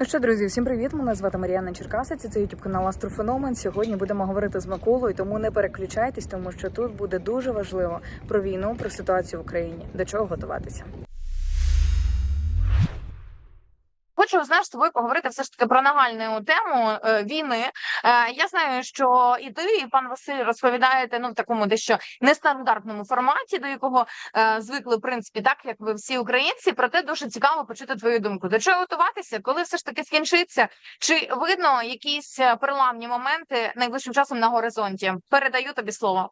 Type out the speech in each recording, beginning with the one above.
Ну що, друзі, всім привіт! Мене звати Мар'яна Черкасиці. Це youtube канал Астрофеномен. Сьогодні будемо говорити з Миколою, тому не переключайтесь, тому що тут буде дуже важливо про війну, про ситуацію в Україні, до чого готуватися. Хочу знаєш з тобою поговорити все ж таки про нагальну тему е, війни. Е, я знаю, що і ти, і пан Василь розповідаєте ну в такому дещо нестандартному форматі, до якого е, звикли в принципі, так як ви всі українці. Проте дуже цікаво почути твою думку. До чого готуватися, коли все ж таки скінчиться? Чи видно якісь переламні моменти найближчим часом на горизонті? Передаю тобі слово.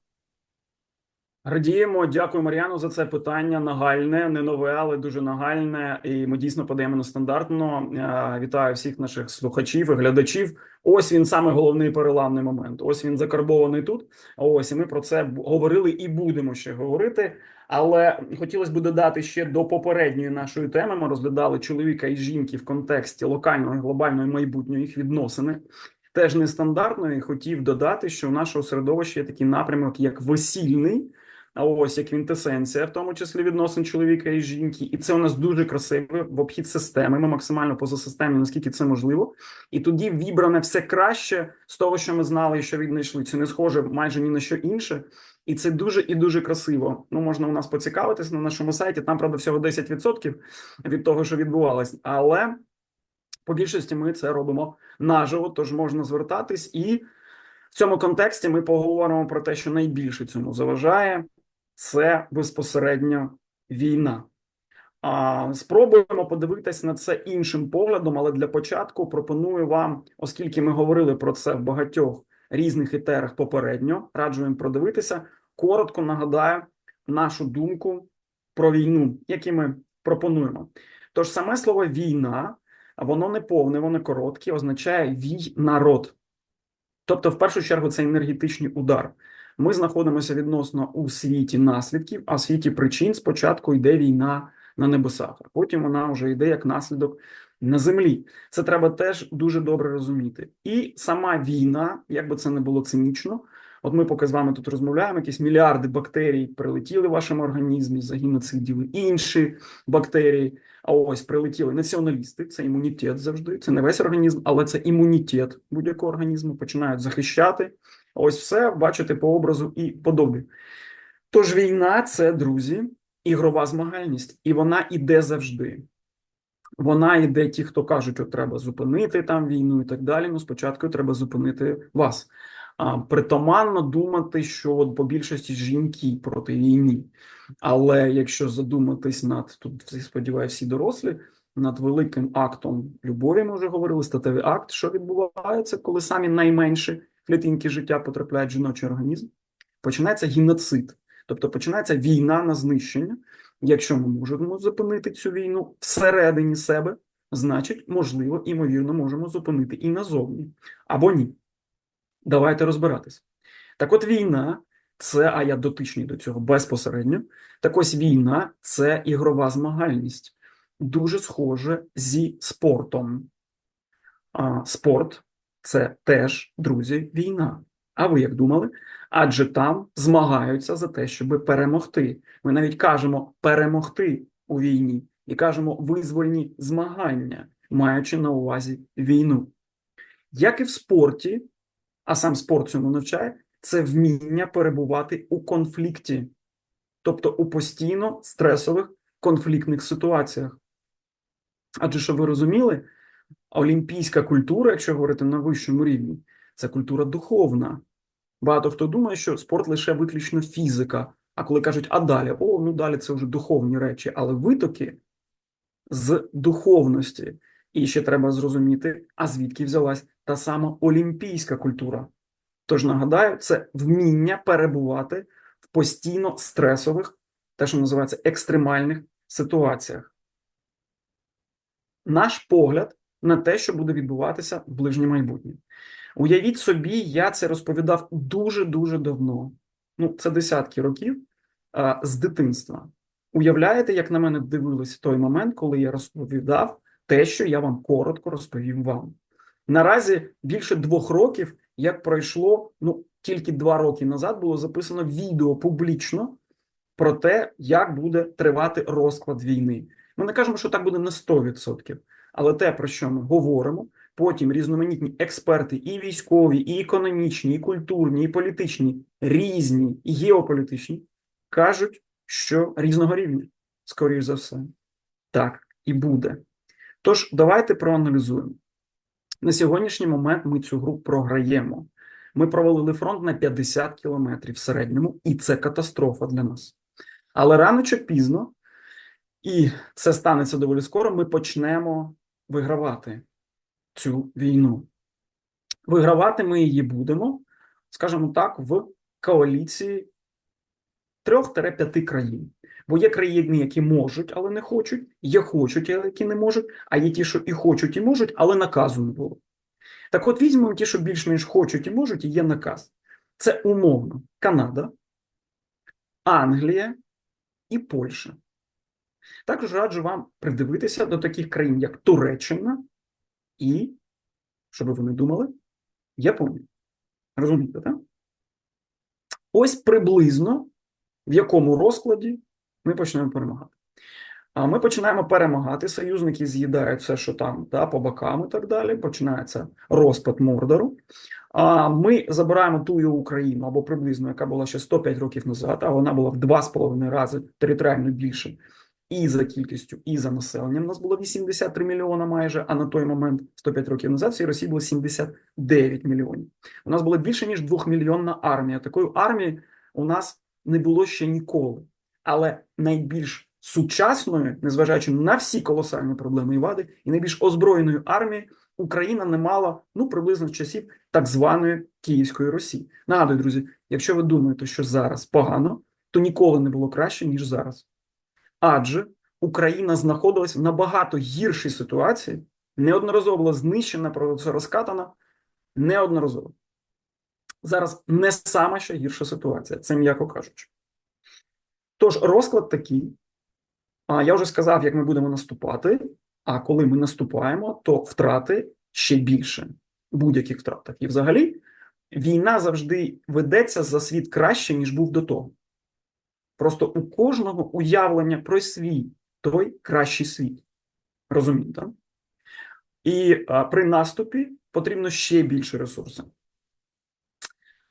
Радіємо, дякую Мар'яну за це питання. Нагальне, не нове, але дуже нагальне. І ми дійсно подаємо нестандартно. Е, Вітаю всіх наших слухачів і глядачів. Ось він саме головний переламний момент. Ось він закарбований тут. Ось і ми про це говорили і будемо ще говорити. Але хотілося б додати ще до попередньої нашої теми. Ми розглядали чоловіка і жінки в контексті локального і глобального майбутнього їх відносини. Теж нестандартно, і хотів додати, що у нашого середовища є такий напрямок, як весільний. А ось як квінтесенція, в тому числі відносин чоловіка і жінки, і це у нас дуже красиво в обхід системи. Ми максимально позасистемні, наскільки це можливо. І тоді вібране все краще з того, що ми знали і що віднайшли. Це не схоже майже ні на що інше, і це дуже і дуже красиво. Ну можна у нас поцікавитись на нашому сайті. Там правда всього 10% від того, що відбувалось, але по більшості ми це робимо наживо, тож можна звертатись і. В цьому контексті ми поговоримо про те, що найбільше цьому заважає, це безпосередньо війна. А, спробуємо подивитись на це іншим поглядом, але для початку пропоную вам, оскільки ми говорили про це в багатьох різних етерах попередньо, раджу їм продивитися. Коротко нагадаю нашу думку про війну, які ми пропонуємо. Тож саме слово війна, воно не повне, воно коротке, означає вій народ. Тобто, в першу чергу, це енергетичний удар. Ми знаходимося відносно у світі наслідків, а в світі причин спочатку йде війна на небесах, а потім вона вже йде як наслідок на землі. Це треба теж дуже добре розуміти. І сама війна, як би це не було цинічно, от ми поки з вами тут розмовляємо, якісь мільярди бактерій прилетіли в вашому організмі, загіноциділи інші бактерії. А ось прилетіли націоналісти, це імунітет завжди. Це не весь організм, але це імунітет будь-якого організму. Починають захищати. Ось все бачите по образу і подобі. Тож війна це, друзі, ігрова змагальність, і вона іде завжди. Вона йде ті, хто кажуть, що треба зупинити там війну і так далі. Ну, спочатку треба зупинити вас. А, притаманно думати, що от по більшості жінки проти війни. Але якщо задуматись над тут, сподіваюся, всі дорослі, над великим актом любові, ми вже говорили, статевий акт, що відбувається, коли самі найменші клітинки життя потрапляють в жіночий організм, починається геноцид, тобто починається війна на знищення. Якщо ми можемо зупинити цю війну всередині себе, значить, можливо, імовірно, можемо зупинити і назовні, або ні. Давайте розбиратись. Так от війна це, а я дотичний до цього безпосередньо. Так ось війна це ігрова змагальність, дуже схоже зі спортом. А, спорт це теж, друзі, війна. А ви як думали? Адже там змагаються за те, щоб перемогти. Ми навіть кажемо перемогти у війні і кажемо визвольні змагання, маючи на увазі війну. Як і в спорті, а сам спорт цьому навчає, це вміння перебувати у конфлікті, тобто у постійно стресових конфліктних ситуаціях. Адже щоб ви розуміли, олімпійська культура, якщо говорити на вищому рівні, це культура духовна. Багато хто думає, що спорт лише виключно фізика. А коли кажуть, а далі, о, ну далі це вже духовні речі, але витоки з духовності. І ще треба зрозуміти, а звідки взялась та сама олімпійська культура. Тож нагадаю, це вміння перебувати в постійно стресових, те, що називається екстремальних ситуаціях. Наш погляд на те, що буде відбуватися в ближнє майбутнє. Уявіть собі, я це розповідав дуже-дуже давно. Ну, це десятки років а, з дитинства. Уявляєте, як на мене дивились той момент, коли я розповідав те, що я вам коротко розповім вам. Наразі більше двох років, як пройшло, ну тільки два роки назад було записано відео публічно про те, як буде тривати розклад війни. Ми не кажемо, що так буде на 100%, Але те, про що ми говоримо, потім різноманітні експерти, і військові, і економічні, і культурні, і політичні, різні, і геополітичні, кажуть, що різного рівня, скоріш за все. Так і буде. Тож, давайте проаналізуємо. На сьогоднішній момент ми цю гру програємо. Ми провалили фронт на 50 кілометрів в середньому, і це катастрофа для нас. Але рано чи пізно, і це станеться доволі скоро, ми почнемо вигравати цю війну. Вигравати ми її будемо, скажімо так, в коаліції трьох-п'яти країн. Бо є країни, які можуть, але не хочуть, є хочуть, але які не можуть, а є ті, що і хочуть, і можуть, але наказу не було. Так от візьмемо ті, що більш-менш хочуть і можуть, і є наказ. Це умовно Канада, Англія і Польща. Також раджу вам придивитися до таких країн, як Туреччина і, щоб ви не думали, Японія. Розумієте, так? Ось приблизно в якому розкладі ми почнемо перемагати. А ми починаємо перемагати. Союзники з'їдають все, що там, да, по бокам і так далі. Починається розпад Мордору. А ми забираємо ту і Україну або приблизно, яка була ще 105 років назад, а вона була в 2,5 рази територіально більше. І за кількістю, і за населенням. У нас було 83 мільйона майже, а на той момент, 105 років назад, цій Росії було 79 мільйонів. У нас було більше, ніж двохмільйонна армія. Такої армії у нас не було ще ніколи. Але найбільш сучасною, незважаючи на всі колосальні проблеми і вади, і найбільш озброєної армії Україна не мала ну приблизно з часів так званої Київської Росії. Нагадую, друзі, якщо ви думаєте, що зараз погано, то ніколи не було краще ніж зараз. Адже Україна знаходилась в набагато гіршій ситуації, неодноразово була знищена, про це розкатана, неодноразово. Зараз не сама ще гірша ситуація, це м'яко кажучи. Тож розклад такий. А я вже сказав, як ми будемо наступати. А коли ми наступаємо, то втрати ще більше будь-яких втратах. І взагалі війна завжди ведеться за світ краще, ніж був до того. Просто у кожного уявлення про свій той кращий світ. Розумієте? І а, при наступі потрібно ще більше ресурсів.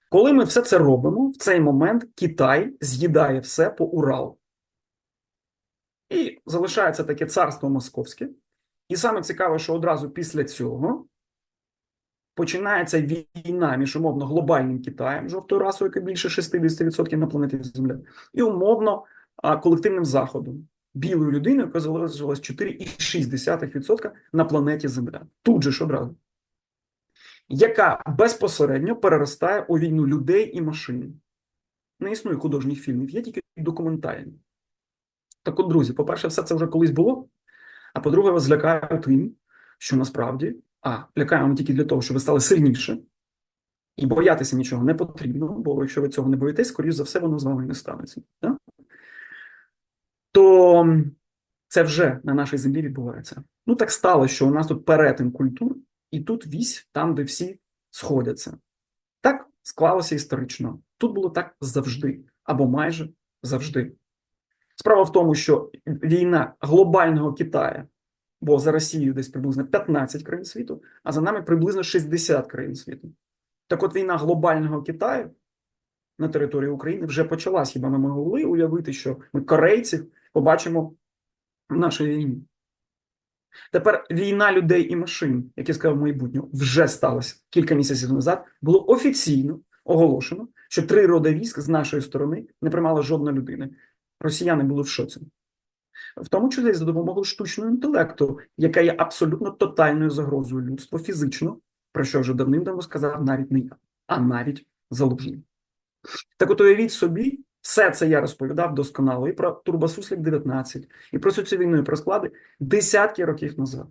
Коли ми все це робимо, в цей момент Китай з'їдає все по Уралу. І залишається таке царство московське. І саме цікаве, що одразу після цього починається війна між умовно глобальним Китаєм, жовтою расою, яка більше 60% на планеті Земля, і умовно колективним Заходом, білою людиною, яка залишилась 4,6% на планеті Земля. Тут же ж одразу. Яка безпосередньо переростає у війну людей і машин. Не існує художніх фільмів, є тільки документальні. Так от, друзі, по-перше, все це вже колись було. А по-друге, вас злякаю тим, що насправді, а лякаємо тільки для того, щоб ви стали сильніше, і боятися нічого не потрібно, бо якщо ви цього не боїтесь, скоріш за все, воно з вами не станеться. Так? То це вже на нашій землі відбувається. Ну, так сталося, що у нас тут перетин культур, і тут вісь там, де всі сходяться. Так склалося історично. Тут було так завжди, або майже завжди. Справа в тому, що війна глобального Китаю, бо за Росією десь приблизно 15 країн світу, а за нами приблизно 60 країн світу. Так от війна глобального Китаю на території України вже почалась. Хіба ми могли уявити, що ми корейців побачимо в нашій війні? Тепер війна людей і машин, як я сказав, майбутнього, вже сталося кілька місяців назад. Було офіційно оголошено, що три роди військ з нашої сторони не приймала жодна людина. Росіяни були в шоці. В тому числі за допомогою штучного інтелекту, яка є абсолютно тотальною загрозою людству фізично, про що вже давним-давно сказав навіть не я, а навіть залужний. Так от уявіть собі, все це я розповідав досконало і про Турбосуслік 19, і про цю війну, і про склади десятки років назад.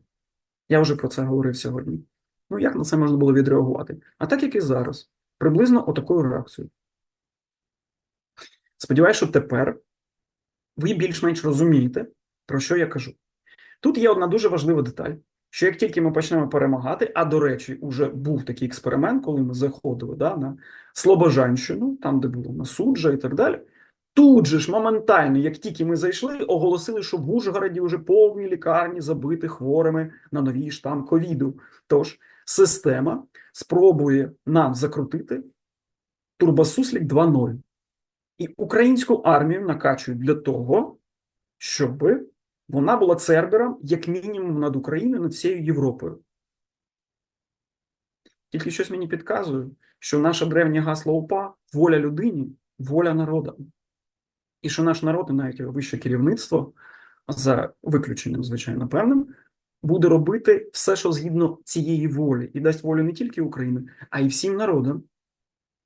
Я вже про це говорив сьогодні. Ну як на це можна було відреагувати? А так як і зараз, приблизно отакою реакцією. Сподіваюсь, що тепер ви більш-менш розумієте, про що я кажу. Тут є одна дуже важлива деталь, що як тільки ми почнемо перемагати, а до речі, вже був такий експеримент, коли ми заходили да, на Слобожанщину, там, де було на суджа і так далі, Тут же ж моментально, як тільки ми зайшли, оголосили, що в Ужгороді вже повні лікарні забиті хворими на новий штам ковіду. Тож система спробує нам закрутити турбосуслік 2.0. І українську армію накачують для того, щоб вона була цербером, як мінімум, над Україною, над всією Європою. Тільки щось мені підказує, що наше древнє гасло УПА воля людині, воля народу. І що наш народ, і навіть його вище керівництво, за виключенням, звичайно, певним, буде робити все, що згідно цієї волі, і дасть волю не тільки Україні, а й всім народам.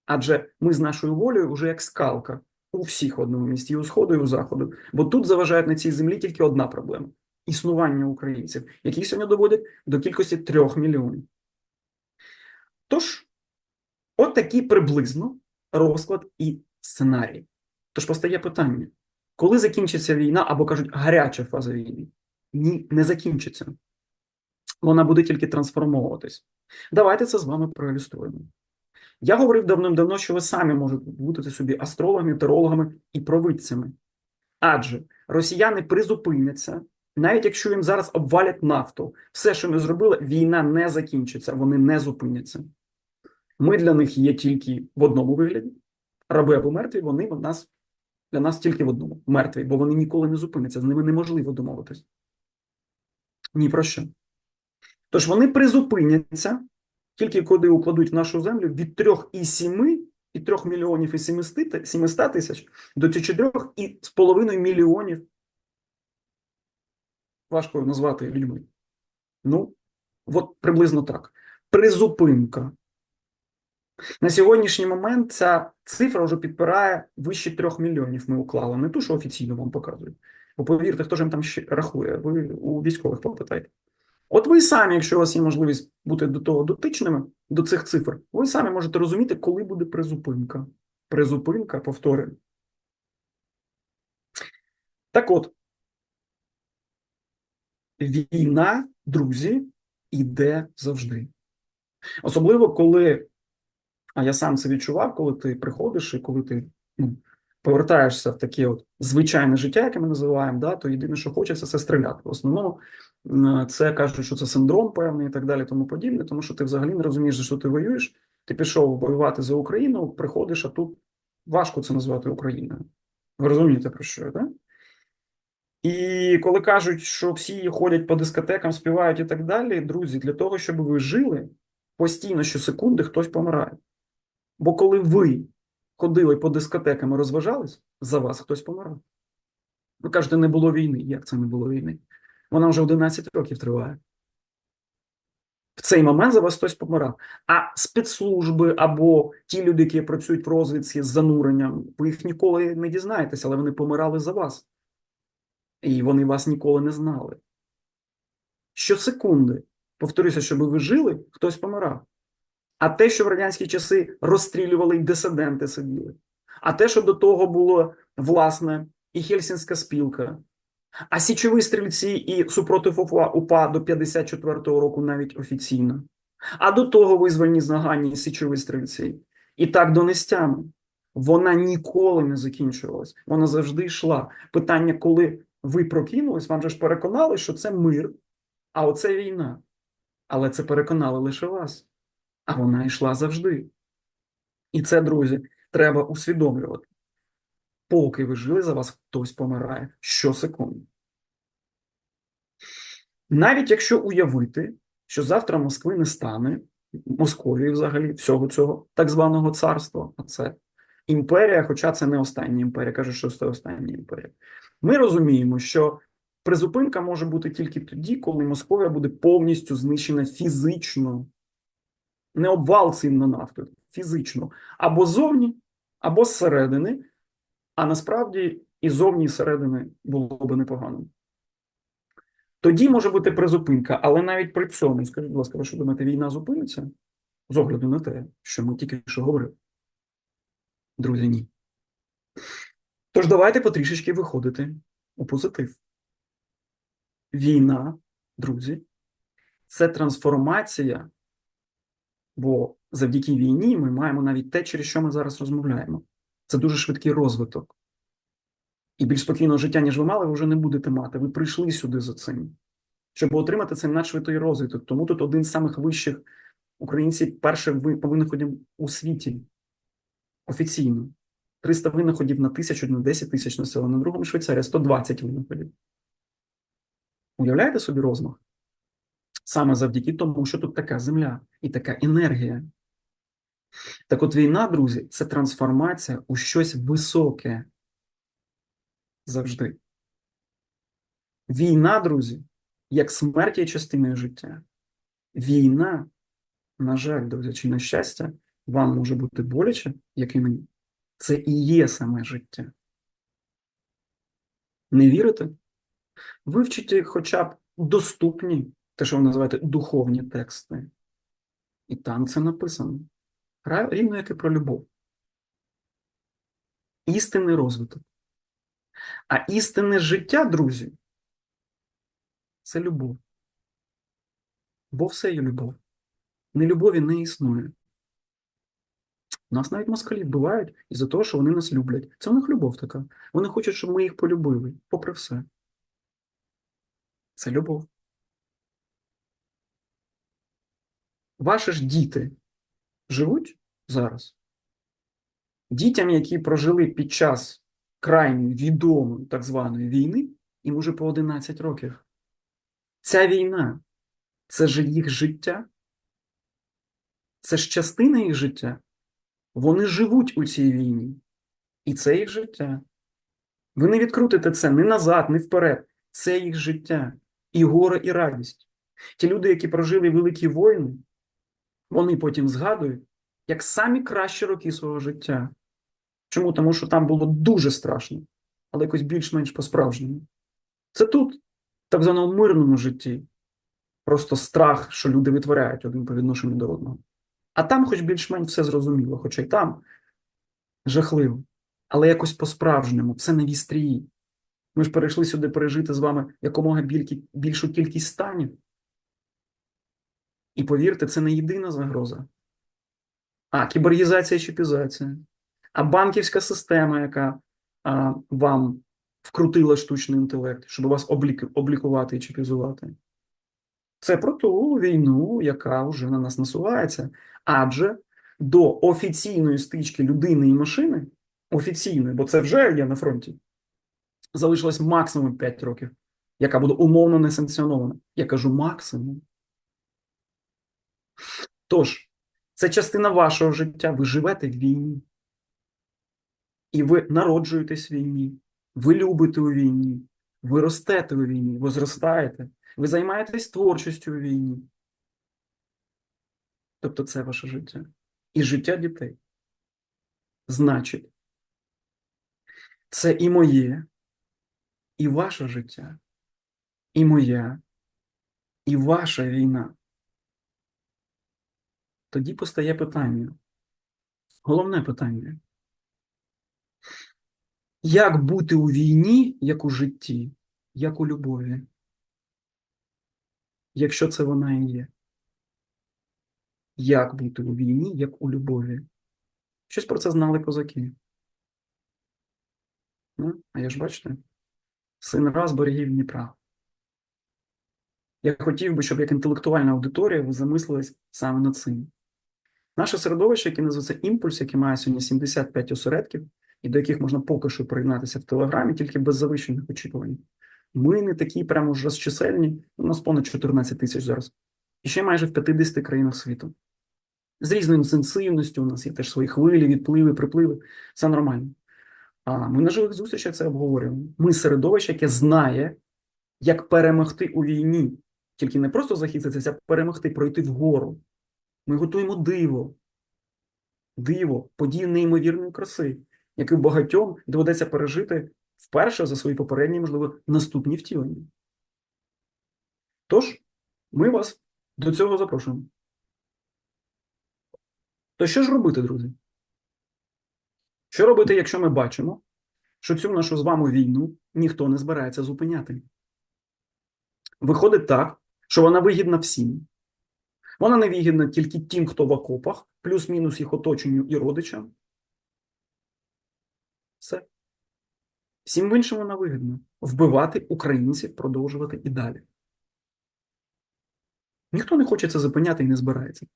Адже ми з нашою волею вже як скалка у всіх одному місті, і у сходу, і у заходу. Бо тут заважає на цій землі тільки одна проблема існування українців, які сьогодні доводять до кількості трьох мільйонів. Тож, от такий приблизно розклад і сценарій. Тож постає питання: коли закінчиться війна, або кажуть, гаряча фаза війни? Ні, не закінчиться. Вона буде тільки трансформовуватись. Давайте це з вами проілюструємо. Я говорив давним-давно, що ви самі можете бути собі астрологами, терологами і провидцями. Адже росіяни призупиняться, навіть якщо їм зараз обвалять нафту, все, що ми зробили, війна не закінчиться, вони не зупиняться. Ми для них є тільки в одному вигляді, раби або мертві, вони в нас для нас тільки в одному мертві, бо вони ніколи не зупиняться, з ними неможливо домовитись. Ні про що. Тож вони призупиняться, тільки коли укладуть в нашу землю від 3,7 і 3 мільйонів і 700 700 тисяч до 4,5 мільйонів. Важко назвати людьми. Ну, от приблизно так. Призупинка. На сьогоднішній момент ця цифра вже підпирає вище 3 мільйонів. Ми уклали. Не ту, що офіційно вам показують. Бо повірте, хто ж їм там ще рахує, ви у військових попитайте. От ви самі, якщо у вас є можливість бути до того дотичними, до цих цифр, ви самі можете розуміти, коли буде призупинка. Призупинка, повторюю. Так от, війна, друзі, іде завжди. Особливо, коли, а я сам це відчував, коли ти приходиш і коли ти ну, повертаєшся в таке от звичайне життя, яке ми називаємо, да, то єдине, що хочеться, це стріляти. В основному це кажуть, що це синдром певний і так далі, тому подібне, тому що ти взагалі не розумієш, за що ти воюєш. Ти пішов воювати за Україну, приходиш, а тут важко це назвати Україною. Ви розумієте, про що, так? І коли кажуть, що всі ходять по дискотекам, співають і так далі, друзі, для того, щоб ви жили, постійно щосекунди хтось помирає. Бо коли ви ходили по дискотекам і розважались, за вас хтось помирав. Ви кажете, не було війни. Як це не було війни? Вона вже 11 років триває. В цей момент за вас хтось помирав. А спецслужби або ті люди, які працюють в розвідці з зануренням, ви їх ніколи не дізнаєтеся, але вони помирали за вас. І вони вас ніколи не знали. Щосекунди, повторюся, щоб ви жили, хтось помирав. А те, що в радянські часи розстрілювали і дисиденти сиділи, а те, що до того було власне і Хельсінська спілка, а січові стрільці і супротив УПА, до 54-го року навіть офіційно, а до того визвольні змагання січові стрільці. І так до нестями. Вона ніколи не закінчувалась. Вона завжди йшла. Питання, коли ви прокинулись, вам же ж переконали, що це мир, а оце війна. Але це переконали лише вас. А вона йшла завжди. І це, друзі, треба усвідомлювати. Поки ви жили, за вас хтось помирає щосекунди. Навіть якщо уявити, що завтра Москви не стане, Московії взагалі, всього цього так званого царства, а це імперія, хоча це не остання імперія, кажуть, що це остання імперія. Ми розуміємо, що призупинка може бути тільки тоді, коли Московія буде повністю знищена фізично, не обвал цим на нафту, фізично, або зовні, або зсередини, а насправді і зовні, і зсередини було б непогано. Тоді може бути призупинка, але навіть при цьому, скажіть, будь ласка, ви що думаєте, війна зупиниться? З огляду на те, що ми тільки що говорили. Друзі, ні. Тож давайте потрішечки виходити у позитив. Війна, друзі, це трансформація, бо завдяки війні ми маємо навіть те, через що ми зараз розмовляємо. Це дуже швидкий розвиток. І більш спокійного життя, ніж ви мали, ви вже не будете мати. Ви прийшли сюди за цим, щоб отримати цей надшвидкий розвиток. Тому тут один з самих вищих українців перше ви- по винаходам у світі офіційно. 300 винаходів на тисячу, на 10 тисяч населення. На другому Швейцарія 120 винаходів. Уявляєте собі розмах? Саме завдяки тому, що тут така земля і така енергія. Так от війна, друзі, це трансформація у щось високе. Завжди. Війна, друзі, як смерть є частиною життя. Війна, на жаль, друзі, чи на щастя, вам може бути боляче, як і мені. Це і є саме життя. Не вірите? Вивчіть хоча б доступні, те, що ви називаєте духовні тексти. І там це написано. Рівно як і про любов. Істинний розвиток. А істинне життя, друзі, це любов. Бо все є любов. Нелюбові не існує. Нас навіть москалі вбивають із-за того, що вони нас люблять. Це у них любов така. Вони хочуть, щоб ми їх полюбили, попри все. Це любов. Ваші ж діти живуть зараз? Дітям, які прожили під час крайньої відомої так званої війни, їм уже по 11 років. Ця війна це ж їх життя, це ж частина їх життя. Вони живуть у цій війні. І це їх життя. Ви не відкрутите це ні назад, ні вперед. Це їх життя. І горе, і радість. Ті люди, які прожили великі воїни, вони потім згадують, як самі кращі роки свого життя. Чому? Тому що там було дуже страшно, але якось більш-менш по-справжньому. Це тут, в так званому мирному житті, просто страх, що люди витворяють один по відношенню до одного. А там, хоч більш-менш все зрозуміло, хоча й там жахливо, але якось по-справжньому, все на вістрії. Ми ж перейшли сюди пережити з вами якомога більшу кількість станів. І повірте, це не єдина загроза. А кібер'їзація, чіпізація, а банківська система, яка а, вам вкрутила штучний інтелект, щоб вас облік, облікувати і чіпізувати. Це про ту війну, яка вже на нас насувається. Адже до офіційної стички людини і машини, офіційної, бо це вже є на фронті, залишилось максимум 5 років, яка буде умовно не санкціонована. Я кажу максимум. Тож, це частина вашого життя. Ви живете в війні. І ви народжуєтесь в війні, ви любите у війні, ви ростете у війні, ви зростаєте, ви займаєтесь творчістю у війні. Тобто це ваше життя. І життя дітей. Значить, це і моє, і ваше життя, і моя, і ваша війна. Тоді постає питання. Головне питання. Як бути у війні, як у житті, як у любові? Якщо це вона і є. Як бути у війні, як у любові? Щось про це знали козаки. Ну, а я ж бачите, син раз берегів Дніпра. Я хотів би, щоб як інтелектуальна аудиторія ви замислились саме над цим. Наше середовище, яке називається імпульс, яке має сьогодні 75 осередків, і до яких можна поки що приєднатися в Телеграмі, тільки без завищених очікувань. Ми не такі прямо ж розчисельні, у нас понад 14 тисяч зараз. І ще майже в 50 країнах світу. З різною інтенсивністю у нас є теж свої хвилі, відпливи, припливи. Все нормально. А ми на живих зустрічах це обговорюємо. Ми середовище, яке знає, як перемогти у війні. Тільки не просто захиститися, а перемогти, пройти вгору. Ми готуємо диво. Диво, події неймовірної краси, яку багатьом доведеться пережити вперше за свої попередні, можливо, наступні втілення. Тож, ми вас до цього запрошуємо. То що ж робити, друзі? Що робити, якщо ми бачимо, що цю нашу з вами війну ніхто не збирається зупиняти? Виходить так, що вона вигідна всім. Вона не вигідна тільки тим, хто в окопах, плюс-мінус їх оточенню і родичам. Все. Всім в іншому вона вигідна вбивати українців, продовжувати і далі. Ніхто не хоче це зупиняти і не збирається.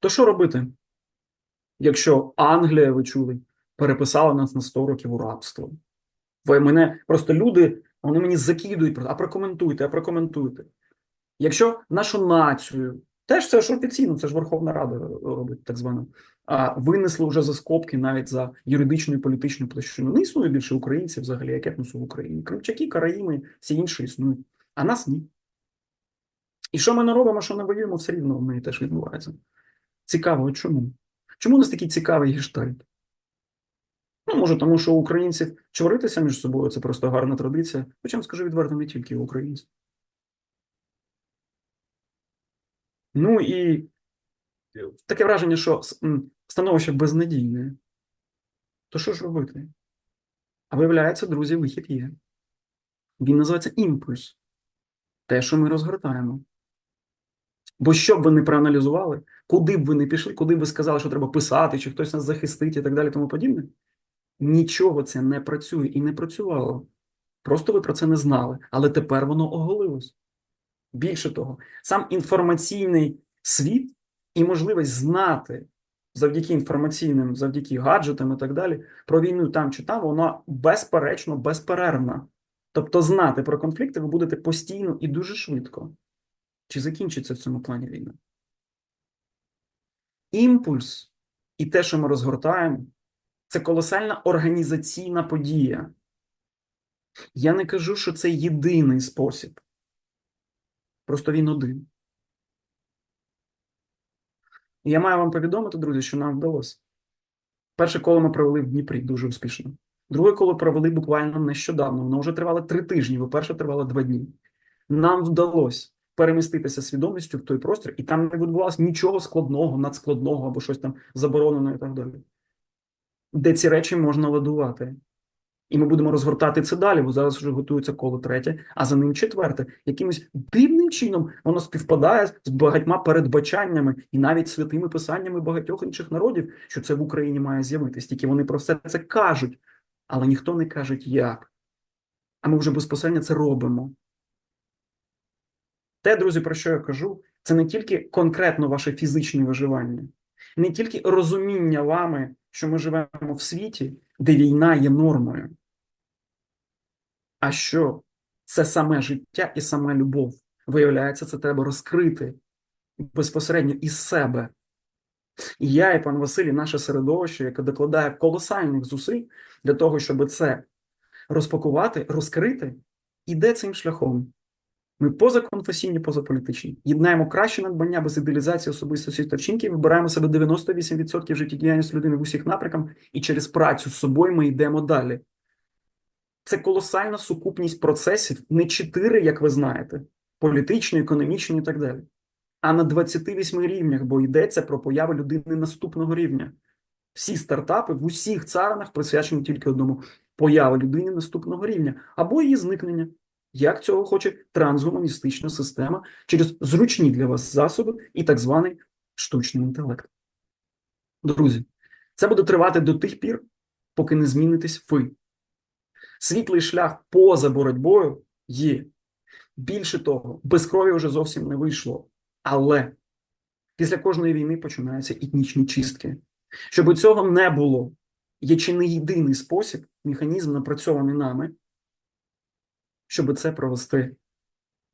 То що робити, якщо Англія, ви чули, переписала нас на 100 років у рабство? Ви мене просто люди, вони мені закидують, а прокоментуйте, а прокоментуйте. Якщо нашу націю, теж це ж офіційно, це ж Верховна Рада робить так звано, а винесли вже за скобки навіть за юридичну і політичну площину. Не існує більше українців взагалі, як етносу в Україні. Кримчаки, Караїми, всі інші існують, а нас ні. І що ми не робимо, що не воюємо, все рівно в неї теж відбувається. Цікаво, чому? Чому у нас такий цікавий гештальт? Ну, може, тому що у українців чваритися між собою це просто гарна традиція. Хоча, скажу відверто, не тільки у українців. Ну і таке враження, що становище безнадійне. То що ж робити? А виявляється, друзі, вихід є. Він називається імпульс. Те, що ми розгортаємо. Бо що б ви не проаналізували, куди б ви не пішли, куди б ви сказали, що треба писати, чи хтось нас захистить і так далі, тому подібне, нічого це не працює і не працювало. Просто ви про це не знали, але тепер воно оголилось. Більше того, сам інформаційний світ і можливість знати завдяки інформаційним, завдяки гаджетам і так далі про війну там чи там, вона безперечно безперервна. Тобто знати про конфлікти ви будете постійно і дуже швидко. Чи закінчиться в цьому плані війна? Імпульс і те, що ми розгортаємо, це колосальна організаційна подія. Я не кажу, що це єдиний спосіб. Просто він один. І я маю вам повідомити, друзі, що нам вдалося. Перше коло ми провели в Дніпрі дуже успішно. Друге коло провели буквально нещодавно. Воно вже тривало три тижні, бо перше тривало два дні. Нам вдалося переміститися свідомістю в той простір, і там не відбувалося нічого складного, надскладного або щось там забороненого і так далі. Де ці речі можна ладувати. І ми будемо розгортати це далі, бо зараз вже готується коло третє, а за ним четверте. Якимось дивним чином воно співпадає з багатьма передбачаннями і навіть святими писаннями багатьох інших народів, що це в Україні має з'явитись. Тільки вони про все це кажуть, але ніхто не каже, як. А ми вже безпосередньо це робимо. Те, друзі, про що я кажу, це не тільки конкретно ваше фізичне виживання, не тільки розуміння вами, що ми живемо в світі, де війна є нормою, а що це саме життя і сама любов. Виявляється, це треба розкрити безпосередньо із себе. І я, і пан Василь, наше середовище, яке докладає колосальних зусиль для того, щоб це розпакувати, розкрити, іде цим шляхом. Ми позаконфесійні, позаполітичні. Єднаємо краще надбання без ідеалізації особистості та вчинків, вибираємо себе 98% життєдіяльності людини в усіх напрямках, і через працю з собою ми йдемо далі. Це колосальна сукупність процесів, не чотири, як ви знаєте, політичні, економічні і так далі, а на 28 рівнях, бо йдеться про появу людини наступного рівня. Всі стартапи в усіх царинах присвячені тільки одному появи людини наступного рівня або її зникнення. Як цього хоче трансгуманістична система через зручні для вас засоби і так званий штучний інтелект. Друзі, це буде тривати до тих пір, поки не змінитесь ви. Світлий шлях поза боротьбою є. Більше того, без крові вже зовсім не вийшло. Але після кожної війни починаються етнічні чистки. Щоб цього не було, є чи не єдиний спосіб, механізм напрацьований нами, щоб це провести,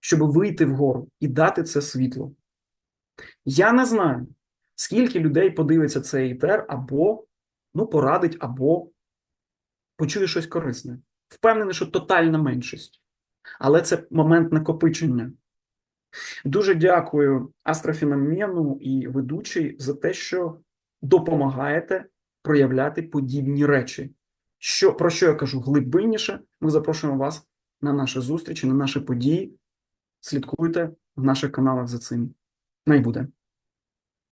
щоб вийти вгору і дати це світло. Я не знаю, скільки людей подивиться цей етер, або ну, порадить, або почує щось корисне. Впевнений, що тотальна меншість. Але це момент накопичення. Дуже дякую астрофеномену і ведучій за те, що допомагаєте проявляти подібні речі. Що, Про що я кажу глибинніше, ми запрошуємо вас на наші зустрічі, на наші події. Слідкуйте в наших каналах за цим. Найбуде.